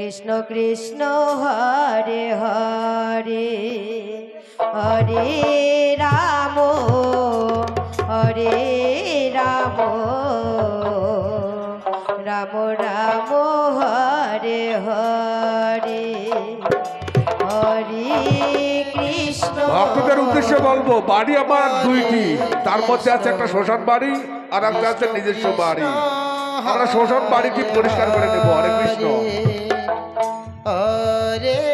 কৃষ্ণ কৃষ্ণ, হরে হরে হরে রাম হরে রাম রাম রাম, হরে হরে হরে কৃষ্ণ। ভক্তদের উদ্দেশ্যে বলব, বাড়ি আমার দুইটি। তার মধ্যে আছে একটা শ্মশান বাড়ি আর একটা আছে নিজস্ব বাড়ি। আমরা শ্মশান বাড়িটি পরিষ্কার করে নেব, হরে কৃষ্ণ। রে